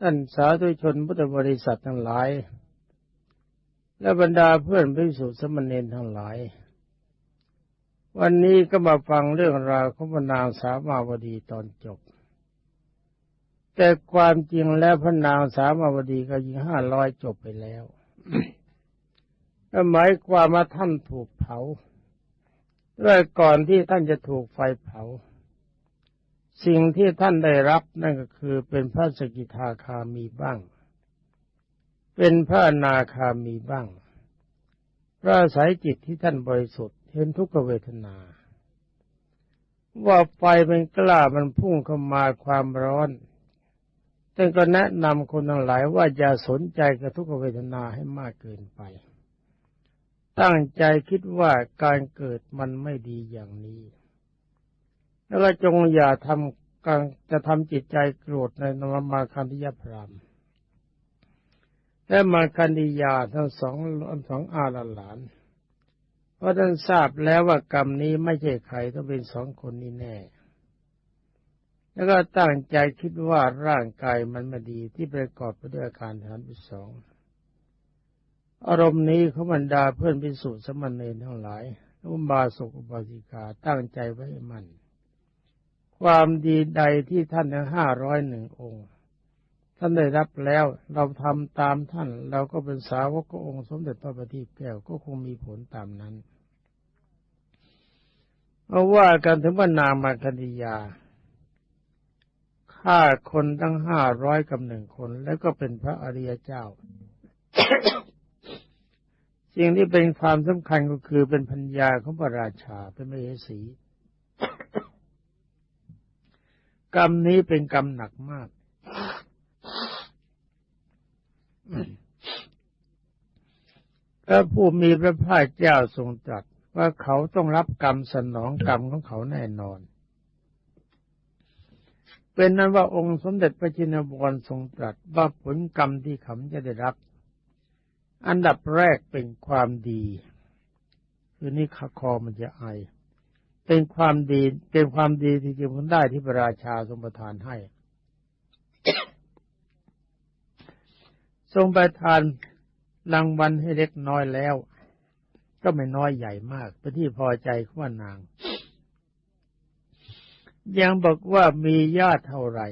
ท่านสาธุชนพุทธบริษัททั้งหลาย และบรรดาเพื่อนพิสุสมณเณรทั้งหลาย วันนี้ก็มาฟังเรื่องราวของพระนางสามาวดีตอนจบ แต่ความจริงแล้วพระนางสามาวดีก็ยิงห้าร้อยจบไปแล้วหมายความว่าท่านถูกเผาด้วยก่อนที่ท่านจะถูกไฟเผา สิ่งที่ท่านได้รับนั่นก็คือเป็นพระสกิทาคามีบ้าง เป็นพระนาคามีบ้าง พระสายจิตที่ท่านบริสุทธิ์เห็นทุกขเวทนา ว่าไฟเป็นกล้ามันพุ่งเข้ามาความร้อนท่านก็แนะนำคนทั้งหลายว่าอย่าสนใจกับทุกขเวทนาให้มากเกินไป ตั้งใจคิดว่าการเกิดมันไม่ดีอย่างนี้ แล้วก็จงอย่าทำการจะทำจิตใจโกรธในนรมาคันธิยพรามและมาคันธิยาทั้งสองสองอาลหลาน เพราะท่านทราบแล้วว่ากรรมนี้ไม่ใช่ใครต้องเป็นสองคนนี้แน่ แล้วก็ตั้งใจคิดว่าร่างกายมันไม่ดีที่ประกอบไปด้วยอาการฐานที่สองอารมณ์นี้เขาบรรดาเพื่อนพิสุทธิ์สมณเณรทั้งหลายอุบาสกอุบาสิกาตั้งใจไว้มัน ความดีใดที่ท่านทั้งห้าร้อยหนึ่งองค์ ท่านได้รับแล้วเราทำตามท่าน เราก็เป็นสาวกองค์สมเด็จพระบัณฑิตแก้วก็คงมีผลตามนั้นเอาว่ากันถึงว่านางมาคณียาฆ่าคนตั้งห้าร้อยกับหนึ่งคน แล้วก็เป็นพระอริยเจ้า สิ่งที่เป็นความสำคัญก็คือเป็นพัญญาของพระราชาเป็นมเหสี กรรมนี้เป็นกรรมหนักมาก พระผู้มีพระภาคเจ้าทรงตรัสว่าเขาต้องรับกรรมสนองกรรมของเขาแน่นอน เป็นนั้นว่าองค์สมเด็จพระจินวรทรงตรัสว่าผลกรรมที่เขาจะได้รับ อันดับแรกเป็นความดี คือนี่ขคอมันจะไอ เป็นความดีเป็นความดีที่จะพ้นได้ที่พระราชาทรงประทานให้ ทรงประทานรางวัลให้เล็กน้อยแล้ว ก็ไม่น้อยใหญ่มากเป็นที่พอใจของนาง ยังบอกว่ามีญาติเท่าไหร่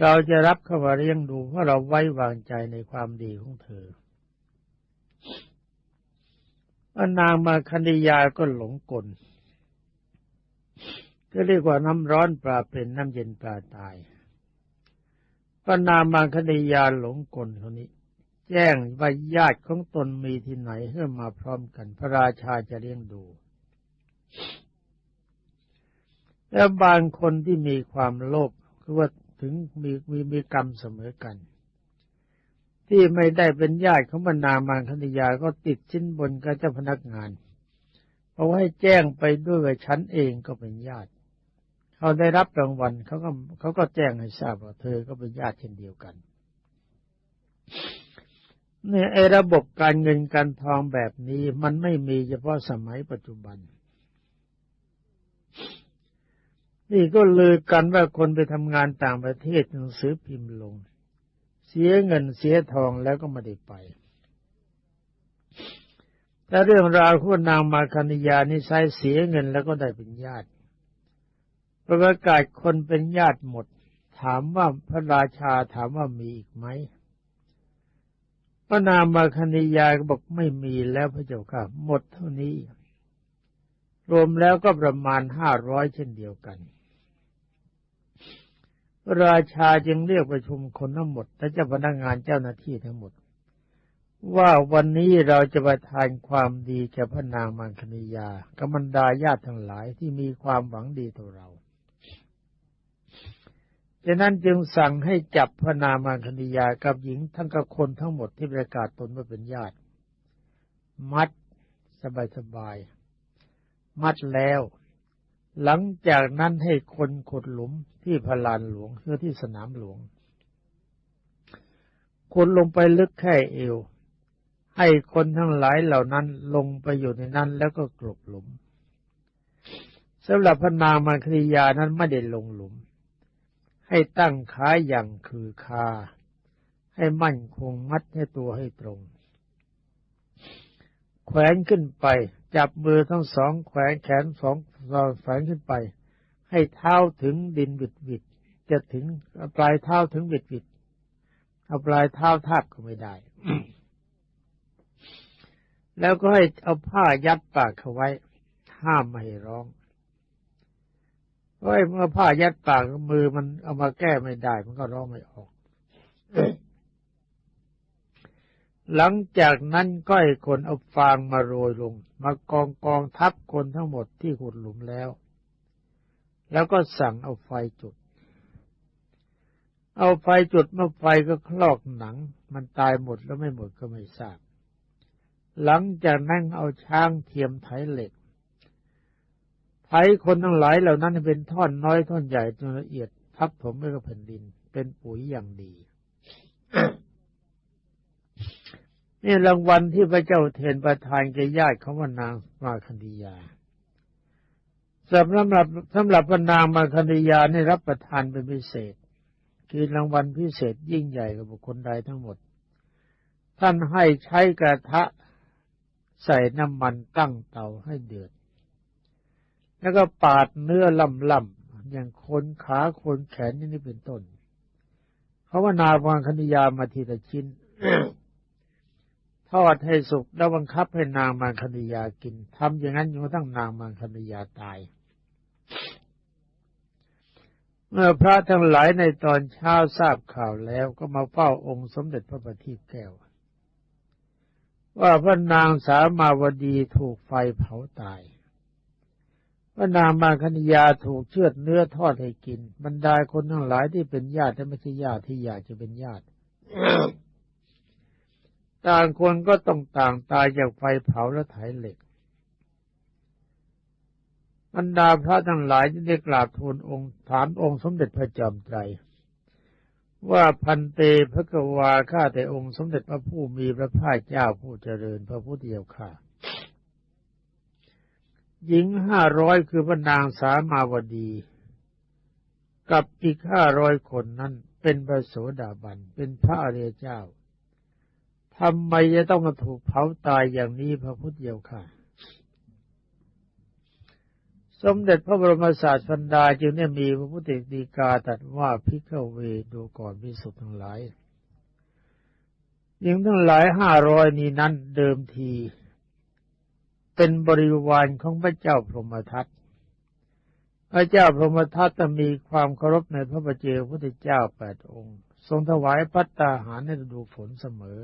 เราจะรับเข้ามาเลี้ยงดูเพราะเราไว้วางใจในความดีของเธออนางมาคันยาก็หลงกล ก็เรียกว่าน้ำร้อนปลาเป็นน้ำเย็นปลาตายปนามาคดียาหลงกลคนนี้ แจ้งว่าญาติของตนมีที่ไหนเพื่อมาพร้อมกัน พระราชาจะเลี้ยงดู แล้วบางคนที่มีความโลภคือว่าถึงมีมีมีกรรมเสมอกัน ที่ไม่ได้เป็นญาติของบรรดามารคณิยาก็ติดชิ้นบนกับเจ้าพนักงาน เพราะให้แจ้งไปด้วยว่าฉันเองก็เป็นญาติ เขาได้รับรางวัลเขาก็เขาก็แจ้งให้ทราบว่าเธอก็เป็นญาติเช่นเดียวกัน เนี่ยไอ้ระบบการเงินการทองแบบนี้มันไม่มีเฉพาะสมัยปัจจุบัน นี่ก็เลยกันว่าคนไปทำงานต่างประเทศหนังสือพิมพ์ลง เสียเงินเสียทองแล้วก็ไม่ได้ไปแต่เรื่องราวของนางมาคณิยานี่ใช้เสียเงินแล้วก็ได้เป็นญาติ ประกาศคนเป็นญาติหมด ถามว่าพระราชาถามว่ามีอีกไหมพระนามาคณิยาก็บอกไม่มีแล้วพระเจ้าค่ะ หมดเท่านี้ รวมแล้วก็ประมาณห้าร้อยเช่นเดียวกัน ราชาจึงเรียกประชุมคนทั้งหมด และเจ้าพนักงานเจ้าหน้าที่ทั้งหมด ว่าวันนี้เราจะประทานความดีแก่พระนางมังคณียากำมันดาญาติทั้งหลายที่มีความหวังดีต่อเรา ฉะนั้นจึงสั่งให้จับพระนางมังคณียากับหญิงทั้งกับคนทั้งหมดที่ประกาศตนว่าเป็นญาติ มัดสบายๆมัดแล้ว หลังจากนั้นให้คนขุดหลุมที่พลานหลวงคือที่สนามหลวงขุดลงไปลึกแค่เอว ให้คนทั้งหลายเหล่านั้นลงไปอยู่ในนั้นแล้วก็กลบหลุมสำหรับพนางมาคริยานั้นไม่ได้ลงหลุม ให้ตั้งขาอย่างคือคา ให้มั่นคงมัดให้ตัวให้ตรง แขวนขึ้นไป จับมือทั้งสองแขวนแขนสองแขวนขึ้นไป ให้เท้าถึงดินวิดวิดจะถึงปลายเท้าถึงวิดวิดเอาปลายเท้าทาบก็ไม่ได้ แล้วก็ให้เอาผ้ายัดปากเขาไว้ ห้ามไม่ให้ร้อง เพราะเมื่อผ้ายัดปากมือมันเอามาแก้ไม่ได้ มันก็ร้องไม่ออก หลังจากนั้นก็ให้คนเอาฟางมาโรยลง มากองกองทับคนทั้งหมดที่ขุดหลุมแล้ว แล้วก็สั่งเอาไฟจุด เอาไฟจุดเมื่อไฟก็คลอกหนัง มันตายหมดแล้วไม่หมดก็ไม่ทราบหลังจากนั่งเอาช้างเทียมไถเหล็ก ไถคนทั้งหลายเหล่านั้นเป็นท่อนน้อยท่อนใหญ่จนละเอียดทับถมไปกับแผ่นดิน เป็นปุ๋ยอย่างดีนี่รางวัลที่พระเจ้าเทนประทานแก่ญาติเขาว่านางมาคันธียาสำหรับสำหรับพระนางมาคันธียาได้รับประทานเป็นพิเศษ คือรางวัลพิเศษยิ่งใหญ่กับบุคคลใดทั้งหมด ท่านให้ใช้กระทะใส่น้ำมันตั้งเตาให้เดือด แล้วก็ปาดเนื้อล่ำๆอย่างคนขาคนแขนนี่เป็นต้นเขาว่านาวางคณิยามาทีละชิ้นทอดให้สุกแล้วบังคับให้นางมังคณิยากินทำอย่างนั้นจนกระทั่งนางมังคณิยาตาย เมื่อพระทั้งหลายในตอนเช้าทราบข่าวแล้วก็มาเฝ้าองค์สมเด็จพระบัณฑิตแก้ว ว่าพระนางสามาวดีถูกไฟเผาตาย พระนางมังคณิยาถูกเชือดเนื้อทอดให้กิน บรรดาคนทั้งหลายที่เป็นญาติและไม่ใช่ญาติที่อยากจะเป็นญาติ ต่างคนก็ต้องต่างตายจากไฟเผาและไถเหล็กบรรดาพระทั้งหลายที่ได้กราบทูลองค์ถามองค์สมเด็จพระจอมไตร ว่าพันเตพระกวาข้าแต่องค์สมเด็จพระผู้มีพระภาคเจ้าผู้เจริญพระพุทธเจ้าข้า หญิงห้าร้อยคือพระนางสามาวดี กับอีกห้าร้อยคนนั้นเป็นพระโสดาบัน เป็นพระอริยเจ้าทำไมจะต้องมาถูกเผาตายอย่างนี้พระพุทธเจ้าค่ะ สมเด็จพระบรมศาสดาจึงได้มีพระพุทธดีกาตรัสว่าพิฆเวดูก่อนพิสุทธ์ทั้งหลายยิงทั้งหลายห้าร้อยนี้นั้นเดิมที เป็นบริวารของพระเจ้าพรหมทัตพระเจ้าพรหมทัตจะมีความเคารพในพระประเจพระพุทธเจ้าแปดองค์ ทรงถวายพัตตาหารในฤดูฝนเสมอ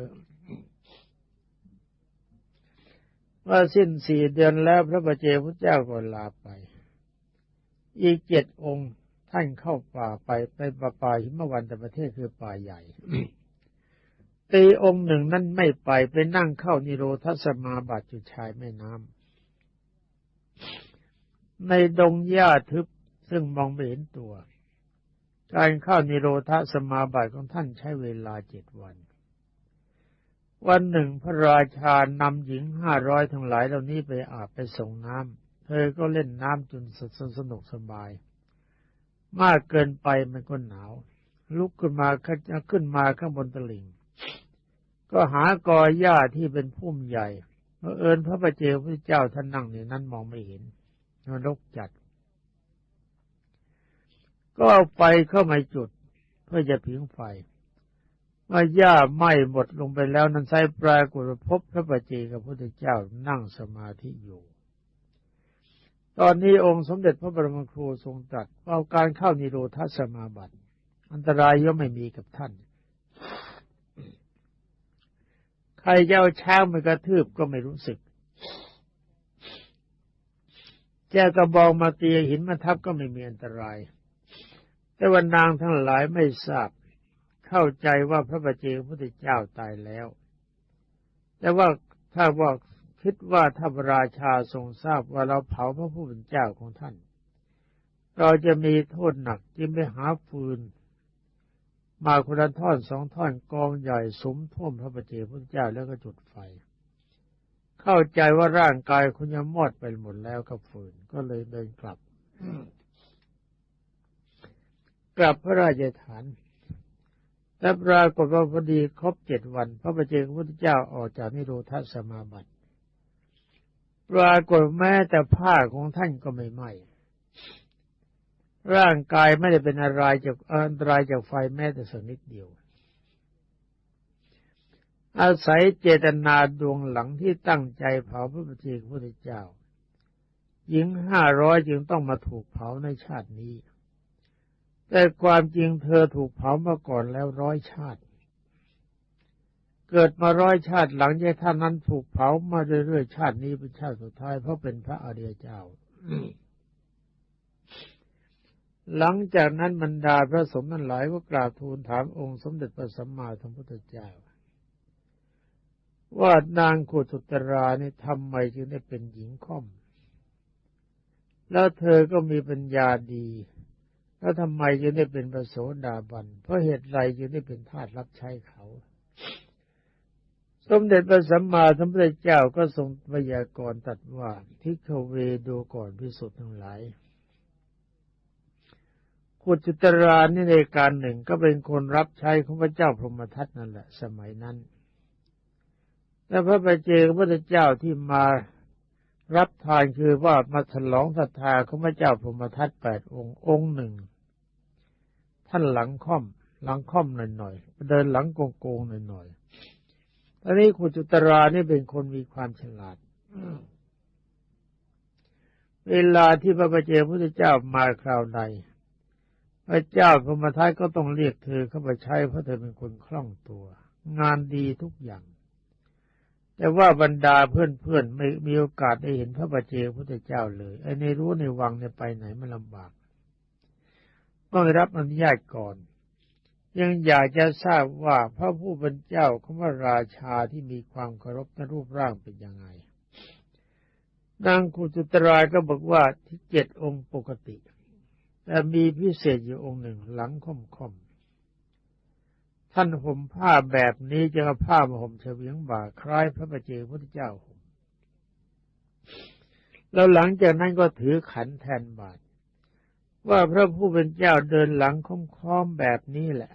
ว่าสิ้นสี่เดือนแล้วพระบเจพระเจ้าก็ลาไป อีกเจ็ดองค์ท่านเข้าป่าไปไปป่าป่าหิมวันแต่ประเทศคือป่าใหญ่ ตีองค์หนึ่งนั่นไม่ไปไปนั่งเข้านิโรธสมาบัติจุชายแม่น้ำในดงหญ้าทึบซึ่งมองไม่เห็นตัว การเข้านิโรธสมาบัติของท่านใช้เวลาเจ็ดวัน วันหนึ่งพระราชานำหญิงห้าร้อยทั้งหลายเหล่านี้ไปอาบไปส่งน้ำเธอก็เล่นน้ำจนสสนุกสบาย มากเกินไปมันก็หนาว ลุกขึ้นมาขึ้นมาข้างบนตลิ่ง ก็หากอหญ้าที่เป็นพุ่มใหญ่เมื่อเอิญพระประเจพระเจ้าท่านนั่งในนั้นมองไม่เห็นนรกจัด ก็เอาไฟเข้ามาจุด เพื่อจะผิงไฟเมื่อหญ้าไหม้หมดลงไปแล้วนั้นไซปลายกุพบพระปัจเจกับพระพุทธเจ้านั่งสมาธิอยู่ตอนนี้องค์สมเด็จพระบรมครูทรงตรัสว่าการเข้านิโรธสมาบัติ อันตรายย่อมไม่มีกับท่าน ใครจะเอาช้างมากระทืบก็ไม่รู้สึกแจกระบองมาเตีหินมาทับก็ไม่มีอันตราย แต่วันนางทั้งหลายไม่ทราบ เข้าใจว่าพระบัจเจกพุทธเจ้าตายแล้ว แต่ว่าถ้าว่าคิดว่าถ้าพระราชาทรงทราบว่าเราเผาพระผู้เป็นเจ้าของท่าน เราจะมีโทษหนักจึงไปหาฟืน มาคนละท่อนสองท่อนกองใหญ่สมท่วมพระบัจเจพุทธเจ้าแล้วก็จุดไฟ เข้าใจว่าร่างกายคุณจะมอดไปหมดแล้วกับฟืนก็เลยเดินกลับ กลับพระราชฐานและปรากฏว่าพอดีครบเจ็ดวัน พระประเจพุทธเจ้าออกจากนิโรธสมาบัติปรากฏแม้แต่ผ้าของท่านก็ไม่ไหม้ ร่างกายไม่ได้เป็นอะไรจากอันตรายจากไฟแม้แต่สักนิดเดียว อาศัยเจตนาดวงหลังที่ตั้งใจเผาพระประเจกพระพุทธเจ้า หญิงห้าร้อยจึงต้องมาถูกเผาในชาตินี้ แต่ความจริงเธอถูกเผามาก่อนแล้วร้อยชาติ เกิดมาร้อยชาติหลังจากท่านนั้นถูกเผามาเรื่อยๆชาตินี้เป็นชาติสุดท้ายเพราะเป็นพระอริยเจ้า หลังจากนั้นบรรดาพระสมฆ์นั้นหลายก็กราบทูลถามองค์สมเด็จพระสัมมาสัมพุทธเจ้า ว่านางขุตุตรานี่ทำไมจึงได้เป็นหญิงค่อม แล้วเธอก็มีปัญญาดี แล้วทำไมจึงได้เป็นประโสดาบัน เพราะเหตุไรจึงได้เป็นทาสรับใช้เขา สมเด็จพระสัมมาสัมพุทธเจ้าก็ทรงพยากรณ์ตัดว่าทิกเวดูก่อนพิสุทธ์ทั้งหลาย ขุจุตรานี่ในการหนึ่งก็เป็นคนรับใช้ของพระเจ้าพรหมทัตนั่นแหละ สมัยนั้นและพระปเจกพระพุทธเจ้าที่มารับทานคือว่ามาฉลองศรัทธาของพระเจ้าพรหมทัตแปดองค์องค์หนึ่ง ท่านหลังค่อม หลังค่อมหน่อยๆเดินหลังโกงๆหน่อยๆตอนนี้คุจุตรานี่เป็นคนมีความฉลาดเวลาที่พระปเจ้าพุทธเจ้ามาคราวใด พระเจ้าพรมทัยก็ต้องเรียกเธอเข้าไปใช้เพราะเธอเป็นคนคล่องตัว งานดีทุกอย่าง แต่ว่าบรรดาเพื่อนๆไม่มีโอกาสได้เห็นพระประเจพุทธเจ้าเลย ไอ้ในรู้ในวังในไปไหนมันลำบากต้องรับอนุญาตก่อน ยังอยากจะทราบว่าพระผู้เป็นเจ้าของพระราชาที่มีความเคารพในรูปร่างเป็นยังไงนางคุจุตรายก็บอกว่าที่เจ็ดองค์ปกติ แต่มีพิเศษอยู่องค์หนึ่งหลังค่อมๆท่านห่มผ้าแบบนี้จะผ้ามาห่มเฉวียงบ่าคล้ายพระประเจพระเจ้าห่มแล้วหลังจากนั้นก็ถือขันแทนบาท ว่าพระผู้เป็นเจ้าเดินหลังค้อมๆแบบนี้แหละ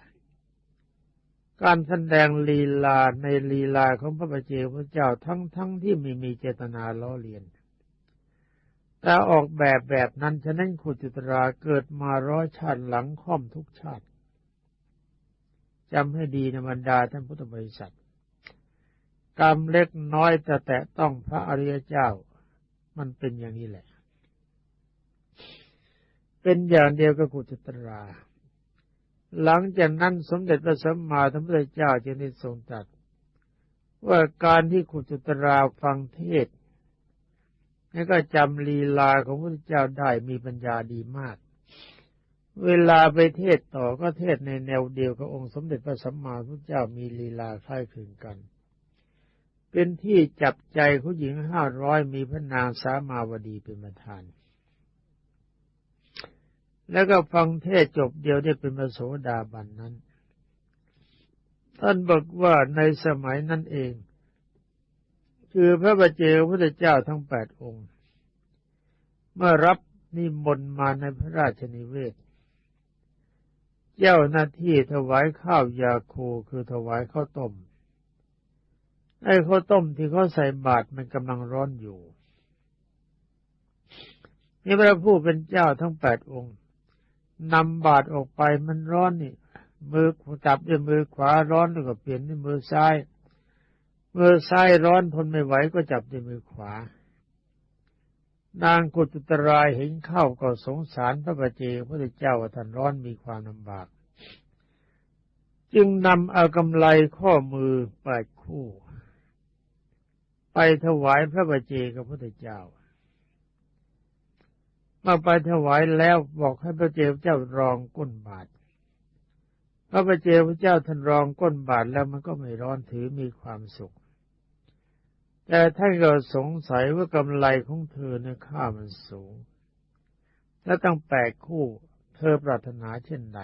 การแสดงลีลาในลีลาของพระประเจ้าพระเจ้าทั้งๆทที่ไม่มีเจตนาล้อเลียน แต่ออกแบบแบบนั้นฉะนั้นขุจุตราเกิดมาร้อยชาติหลังค่อมทุกชาติจำให้ดีนะบรรดาท่านพุทธบริษัท กรรมเล็กน้อยแต่แตะต้องพระอริยเจ้า มันเป็นอย่างนี้แหละ เป็นอย่างเดียวกับกุจตรา หลังจากนั้นสมเด็จพระสัมมาสัมพุทธเจ้าจึงได้ทรงตรัสว่าการที่กุจตราฟังเทศ นี่ก็จำลีลาของพระพุทธเจ้าได้มีปัญญาดีมาก เวลาไปเทศต่อก็เทศในแนวเดียวกับองค์สมเด็จพระสัมมาสัมพุทธเจ้ามีลีลาคล้ายคลึงกัน เป็นที่จับใจผู้หญิงห้าร้อยมีพระนางสามาวดีเป็นประธานแล้วก็ฟังเทศจบเดียวได้เป็นพระโสดาบันนั้น ท่านบอกว่าในสมัยนั้นเอง คือพระบาเจพระเจ้าทั้งแปดองค์ เมื่อรับนิมนต์มาในพระราชนิเวศ เจ้าหน้าที่ถวายข้าวยาโคคือถวายข้าวต้มไอ้ข้าวต้มที่เขาใส่บาตรมันกำลังร้อนอยู่นี่พระผู้เป็นเจ้าทั้งแปดองค์นำบาดออกไปมันร้อนนี่ มือจับด้วยมือขวาร้อนแล้วก็เปลี่ยนด้วยมือซ้าย มือซ้ายร้อนทนไม่ไหวก็จับด้วยมือขวานางกุตุตรายเห็นเข้าก็สงสารพระบาเจพระเจ้าว่าท่านร้อนมีความลำบาก จึงนำเอากำไลข้อมือแปดคู่ ไปถวายพระบาเจกับพระเจ้ามาไปถวายแล้วบอกให้พระเจ้าเจ้ารองก้นบาทพระประเจ้าพระเจ้าท่านรองก้นบาทแล้วมันก็ไม่ร้อนถือมีความสุข แต่ท่านก็สงสัยว่ากำไรของเธอในค่ามันสูง และตั้งแปดคู่ เธอปรารถนาเช่นใด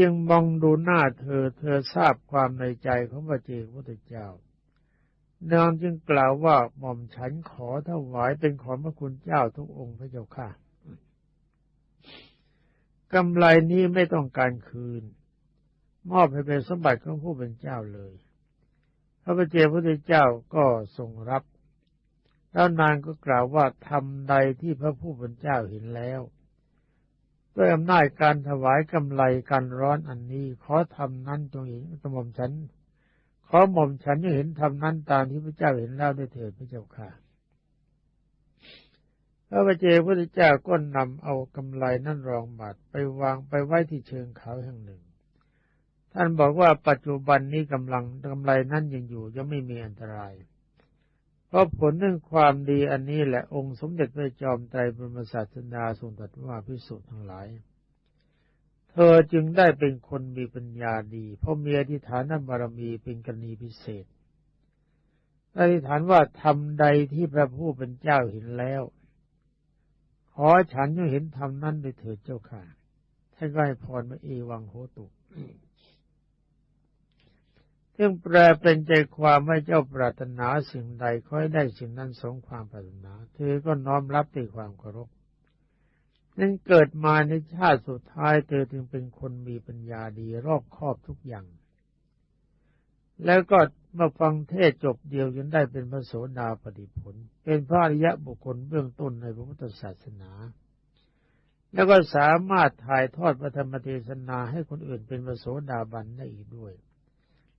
ยังมองดูหน้าเธอ เธอทราบความในใจของพระเจ้าพระเจ้านางจึงกล่าวว่าหม่อมฉันขอถวายเป็นของพระคุณเจ้าทุกองค์พระเจ้าค่ะกำไรนี้ไม่ต้องการคืน มอบให้เป็นสมบัติของผู้เป็นเจ้าเลย พระเจ้าพระเจ้าก็ทรงรับ แล้วนางก็กล่าวว่าทำใดที่พระผู้เป็นเจ้าเห็นแล้ว ด้วยอำนาจการถวายกำไรการร้อนอันนี้ ขอทำนั้นจงเห็นกระหม่อมฉัน ขอหม่อมฉันจะเห็นทำนั้นตามที่พระเจ้าเห็นแล้วได้เถิดพระเจ้าค่ะพระบเจ้าพระเจ้าก็นำเอากำไรนั่นรองบาทไปวางไปไว้ที่เชิงเขาแห่งหนึ่ง ท่านบอกว่าปัจจุบันนี้กำลังกำไรนั่นยังอยู่ยังไม่มีอันตราย เพราะผลเรื่องความดีอันนี้แหละองค์สมเด็จพระจอมไตรบรมศาสดาทรงตรัสว่าพิสุทธ์ทั้งหลาย เธอจึงได้เป็นคนมีปัญญาดี เพราะมีอธิฐานบารมีเป็นกรณีพิเศษอธิษฐานว่าทำใดที่พระผู้เป็นเจ้าเห็นแล้ว ขอฉันยังเห็นธรรมนั้นโดยเถิดเจ้าค่ะท่านก็ให้พรมาเอวังโหตุ ซึ่งแปลเป็นใจความว่าเจ้าปรารถนาสิ่งใดขอให้ได้สิ่งนั้นสมความปรารถนาเธอก็น้อมรับด้วยความเคารพนั้นเกิดมาในชาติสุดท้ายเธอจึงเป็นคนมีปัญญาดีรอบครอบทุกอย่าง แล้วก็มาฟังเทศจบเดียวจนได้เป็นพระโสดาปฏิผล เป็นพระอริยะบุคคลเบื้องต้นในพระพุทธศาสนา แล้วก็สามารถถ่ายทอดพระธรรมเทศนาให้คนอื่นเป็นพระโสดาบันได้อีกด้วย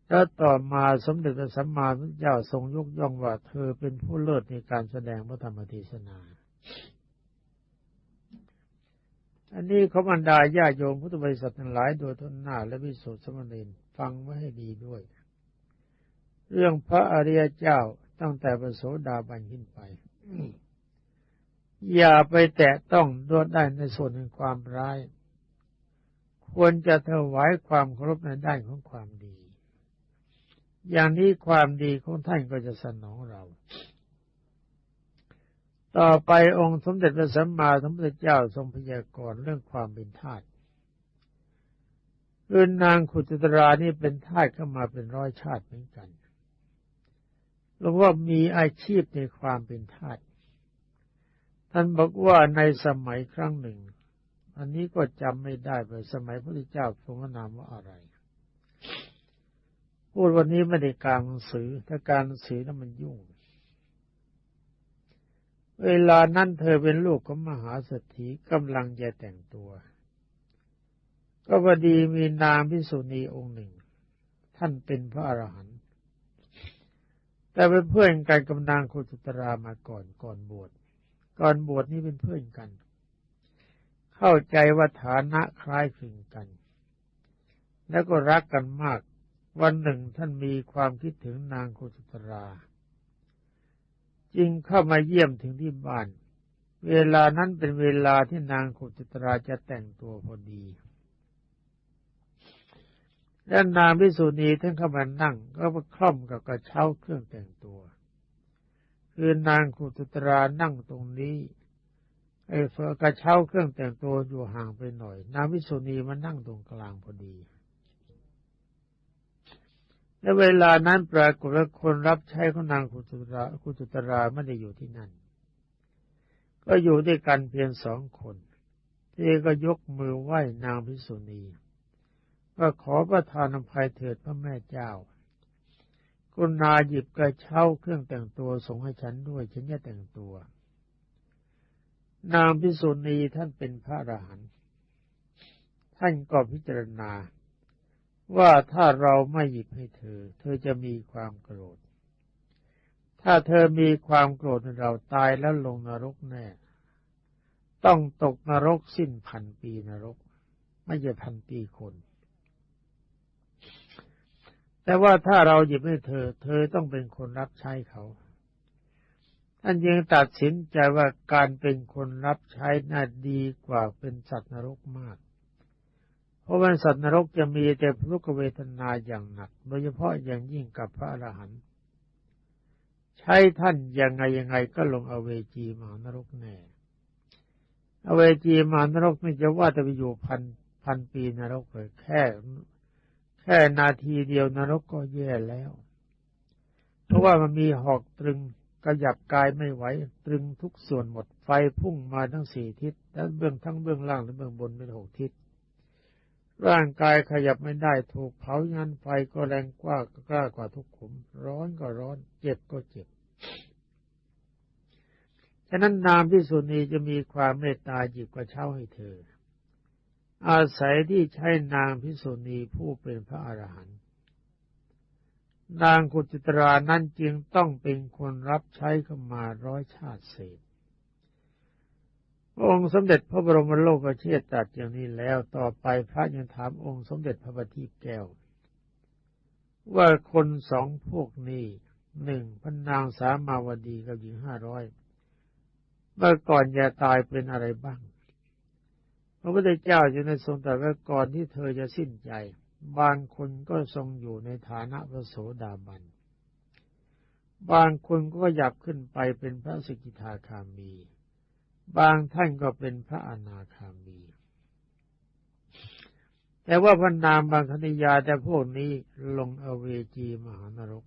แล้วต่อมาสมเด็จพระสัมมาสัมพุทธเจ้าทรงยกย่องว่าเธอเป็นผู้เลิศในการแสดงพระธรรมเทศนา อันนี้เขาบรรดาญาโยมพุทธบริษัททั้งหลายโดยทุนหน้าและวิสุทธิสมณีฟังไว้ให้ดีด้วย เรื่องพระอริยเจ้าตั้งแต่พระโสดาบันขึ้นไปอย่าไปแตะต้องดวดได้ในส่วนแห่งความร้าย ควรจะถวายความเคารพในด้านของความดี อย่างนี้ความดีของท่านก็จะสนองเรา ต่อไปองค์สมเด็จพระสัมมาสัมพุทธเจ้าทรงพยากรณ์เรื่องความเป็นทาสคือนางขุตตรานี่เป็นทาสเข้ามาเป็นร้อยชาติเหมือนกันหลวงว่ามีอาชีพในความเป็นทาส ท่านบอกว่าในสมัยครั้งหนึ่ง อันนี้ก็จำไม่ได้ไปสมัยพระพุทธเจ้าทรงนามว่าอะไร พูดวันนี้ไม่ได้การหนังสือ ถ้าการหนังสือนั้นมันยุ่ง เวลานั้นเธอเป็นลูกของมหาเศรษฐีกำลังจะแต่งตัว ก็พอดีมีนางพิสุณีองค์หนึ่ง ท่านเป็นพระอรหันต์แต่เป็นเพื่อนกันกับนางโคจุตรามาก่อนก่อนบวชก่อนบวชนี่เป็นเพื่อนกัน เข้าใจว่าฐานะคล้ายคลึงกัน แล้วก็รักกันมาก วันหนึ่งท่านมีความคิดถึงนางโคจุตรา จึงเข้ามาเยี่ยมถึงที่บ้าน เวลานั้นเป็นเวลาที่นางโคจุตราจะแต่งตัวพอดีแล้วนางพิสุณีท่านเข้ามานั่ง ก็มาคล่อมกับกระเช้าเครื่องแต่งตัว คือนางขุตุตรานั่งตรงนี้ไอ้เฟอกระเช้าเครื่องแต่งตัวอยู่ห่างไปหน่อย นางพิสุณีมานั่งตรงกลางพอดี และเวลานั้นปรากฏว่าคนรับใช้ของนางขุตุราขุตุตราไม่ได้อยู่ที่นั่น ก็อยู่ด้วยกันเพียงสองคนที่ก็ยกมือไหว้นางพิสุณีว่าขอประทานอภัยเถิดพระแม่เจ้าคุณาหยิบกระเช้าเครื่องแต่งตัวส่งให้ฉันด้วย ฉันจะแต่งตัว นางพิสุณีท่านเป็นพระอรหันต์ท่านก็พิจารณา ว่าถ้าเราไม่หยิบให้เธอ เธอจะมีความโกรธ ถ้าเธอมีความโกรธเราตายแล้วลงนรกแน่ ต้องตกนรกสิ้นพันปีนรก ไม่ใช่พันปีคน แต่ว่าถ้าเราหยิบให้เธอ เธอต้องเป็นคนรับใช้เขาท่านยังตัดสินใจว่าการเป็นคนรับใช้น่าดีกว่าเป็นสัตว์นรกมาก ราะว่าสัตว์นรกจะมีแต่ทุกขเวทนาอย่างหนัก โดยเฉพาะอย่างยิ่งกับพระอรหันต์ใช้ท่านยังไงยังไงก็ลงอเวจีมานรกแน่ อเวจีมานรกไม่จะว่าจะไปอยู่พันพันปีนรกเลยแค่ แค่นาทีเดียวนรกก็แย่แล้ว เพราะว่ามันมีหอกตรึงกระยับกายไม่ไหว ตรึงทุกส่วนหมดไฟพุ่งมาทั้งสี่ทิศทั้งเบื้องทั้งเบื้องล่างและเบื้องบนเป็นหกทิศ ร่างกายขยับไม่ได้ถูกเผายันไฟก็แรงกว่ากล้ากว่าทุกขุม ร้อนก็ร้อน เจ็บก็เจ็บ ฉะนั้นนามพิสุนีจะมีความเมตตาหยิบกระเช้าให้เธอ อาศัยที่ใช้นางพิสุนีผู้เป็นพระอรหันต์นางกุจิตรานั้นจึงต้องเป็นคนรับใช้เข้ามาร้อยชาติเศษ องค์สมเด็จพระบรมโลกเชษตัดอย่างนี้แล้วต่อไปพระยังถามองค์สมเด็จพระบัณฑิตแก้ว ว่าคนสองพวกนี้หนึ่งพนนางสามาวดีกับหญิงห้าร้อยเมื่อก่อนอย่าตายเป็นอะไรบ้าง พระพุทธเจ้าจึงได้ทรงแตรัสว่าก่อนที่เธอจะสิ้นใจ บางคนก็ทรงอยู่ในฐานะพระโสดาบัน บางคนก็อยากขึ้นไปเป็นพระสกิทาคามี บางท่านก็เป็นพระอนาคามี แต่ว่าพันนามบางคณิยาแต่พวกนี้ลงอเวจีมหานรก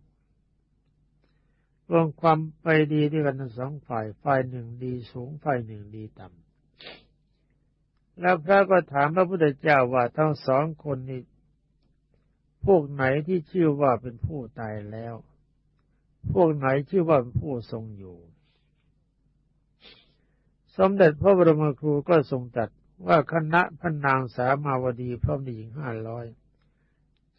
รวมความไปดีด้วยกันทั้งสองฝ่าย ฝ่ายหนึ่งดีสูง ฝ่ายหนึ่งดีต่ำ แล้วพระก็ถามพระพุทธเจ้าว่าทั้งสองคนนี้ พวกไหนที่ชื่อว่าเป็นผู้ตายแล้ว พวกไหนชื่อว่าเป็นผู้ทรงอยู่ สมเด็จพระบรมครูก็ทรงตัดว่าคณะพระนางสามาวดีพร้อมหญิงห้าร้อย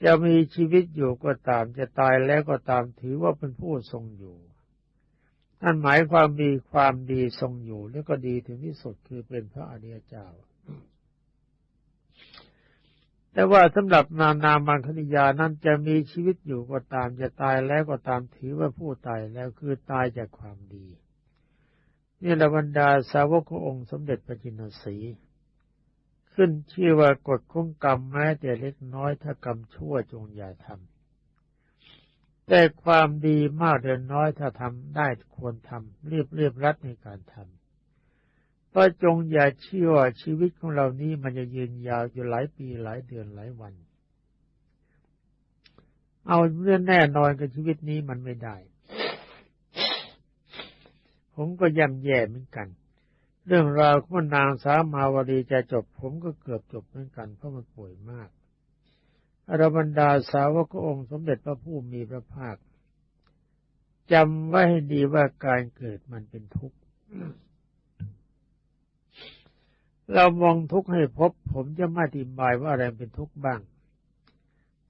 จะมีชีวิตอยู่ก็ตามจะตายแล้วก็ตามถือว่าเป็นผู้ทรงอยู่นั่นหมายความมีความดีทรงอยู่แล้วก็ดีถึงที่สุดคือเป็นพระอริยเจ้า แต่ว่าสำหรับนานามังคณิยานั้นจะมีชีวิตอยู่ก็ตามจะตายแล้วก็ตามถือว่าผู้ตายแล้วคือตายจากความดี นี่ละบรรดาสาวกขององค์สมเด็จพระจินสี ขึ้นชื่อว่ากฎของกรรมแม้แต่เล็กน้อยถ้ากรรมชั่วจงอย่าทำแต่ความดีมากเดือนน้อยถ้าทำได้ควรทำรีบเรียบรัดในการทำเพราะจงอย่าเชื่อว่าชีวิตของเรานี้มันจะยืนยาวอยู่หลายปีหลายเดือนหลายวัน เอาเรื่องแน่นอนกับชีวิตนี้มันไม่ได้ ผมก็ย่ำแย่เหมือนกัน เรื่องราวของนางสามาวดีจะจบ ผมก็เกือบจบเหมือนกันเพราะมันป่วยมากอรบรรดาสาวกองค์สมเด็จพระผู้มีพระภาคจำไว้ให้ดีว่าการเกิดมันเป็นทุกข์ เรามองทุกข์ให้พบ ผมจะม่อธิบายว่าอะไรเป็นทุกข์บ้าง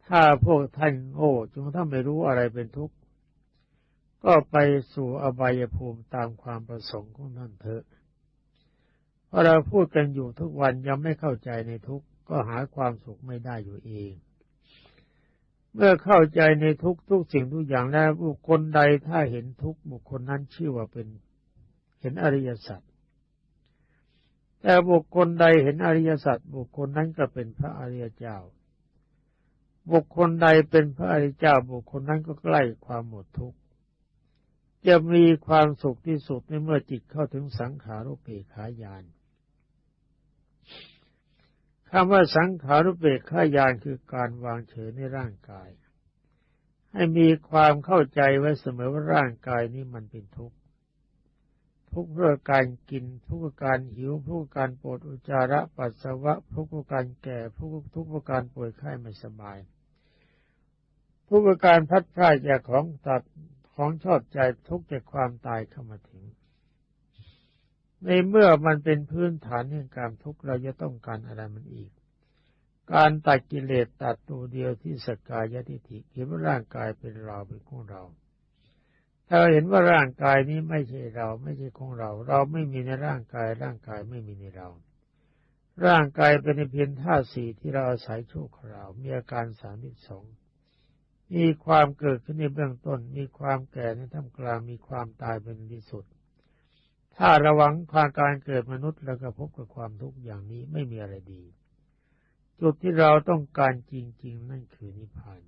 ถ้าพวกท่านโง่จงถ้าไม่รู้อะไรเป็นทุกข์ ก็ไปสู่อบายภูมิตามความประสงค์ของท่านเถอะเพราะเราพูดกันอยู่ทุกวันยังไม่เข้าใจในทุกก็หาความสุขไม่ได้อยู่เอง เมื่อเข้าใจในทุกทุกสิ่งทุกอย่างแล้วบุคคลใดถ้าเห็นทุกบุคคลนั้นชื่อว่าเป็นเห็นอริยสัจแต่บุคคลใดเห็นอริยสัจบุคคลนั้นก็เป็นพระอริยเจ้า บุคคลใดเป็นพระอริยเจ้าบุคคลนั้นก็ใกล้ความหมดทุกข์ จะมีความสุขที่สุดในเมื่อจิตเข้าถึงสังขารุเปกขายานคำว่าสังขารุเปกขายานคือการวางเฉยในร่างกาย ให้มีความเข้าใจไว้เสมอว่าร่างกายนี้มันเป็นทุกข์ทุกข์เพราะการกินทุกข์เพราะการหิวทุกข์เพราะการปวดอุจจาระปัสสาวะทุกข์เพราะการแก่ทุกข์ทุกข์เพราะการป่วยไข้ไม่สบายทุกข์เพราะการพัดพลาดจากของตัด ของชอบใจทุกข์จากความตายเข้ามาถึง ในเมื่อมันเป็นพื้นฐานแห่งการทุกข์เราจะต้องการอะไรมันอีก การตัดกิเลสตัดตัวเดียวที่สกายทิฏฐิเห็นว่าร่างกายเป็นเราเป็นของเรา ถ้าเห็นว่าร่างกายนี้ไม่ใช่เราไม่ใช่ของเรา เราไม่มีในร่างกาย ร่างกายไม่มีในเรา ร่างกายเป็นเพียงธาตุสี่ที่เราอาศัยชั่วคราวมีอาการสามสิบสอง มีความเกิดขึ้นในเบื้องต้น มีความแก่ในท่ามกลาง มีความตายเป็นที่สุด ถ้าระวังความการเกิดมนุษย์แล้วก็พบกับความทุกข์อย่างนี้ไม่มีอะไรดี จุดที่เราต้องการจริง ๆ นั่นคือนิพพาน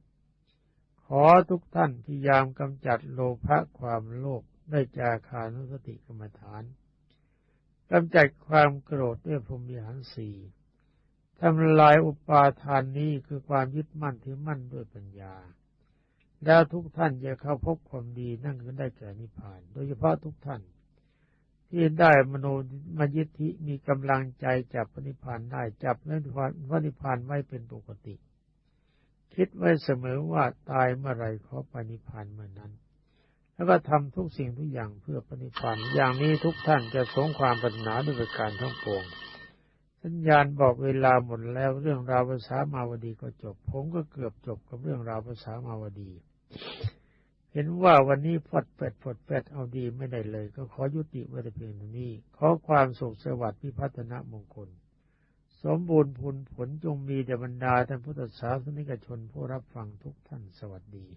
ขอทุกท่านพยายามกำจัดโลภะความโลภได้จาคานุสติกรรมฐานกำจัดความโกรธด้วยพรหมิหารสีทำลายอุปาทานนี้คือความยึดมั่นถือมั่นด้วยปัญญา แล้วทุกท่านจะเข้าพบความดีนั่นก็ได้แก่นิพพาน โดยเฉพาะทุกท่าน ที่ได้มโนมยิทธิมีกำลังใจจับพระนิพพานได้จับนิพระนิพพานไว้เป็นปกติ คิดไว้เสมอว่าตายเมื่อไรขอปณิพานเมื่อนั้น แล้วก็ทำทุกสิ่งทุกอย่างเพื่อปณิพานอย่างนี้ทุกท่านจะสงความปรารถนาด้วยการทั้งปวง สัญญาณบอกเวลาหมดแล้วเรื่องราวภาษามาวดีก็จบ ผมก็เกือบจบกับเรื่องราวภาษามาวดี เห็นว่าวันนี้ฟดเป็ดฟดเป็ดเอาดีไม่ได้เลย ก็ขอยุติไว้แต่เพียงเท่านี้ ขอความสุขสวัสดิ์พิพัฒนมงคล สมบูรณ์ผลผลจงมีแด่บรรดาท่านพุทธศาสนิกชนผู้รับฟังทุกท่านสวัสดี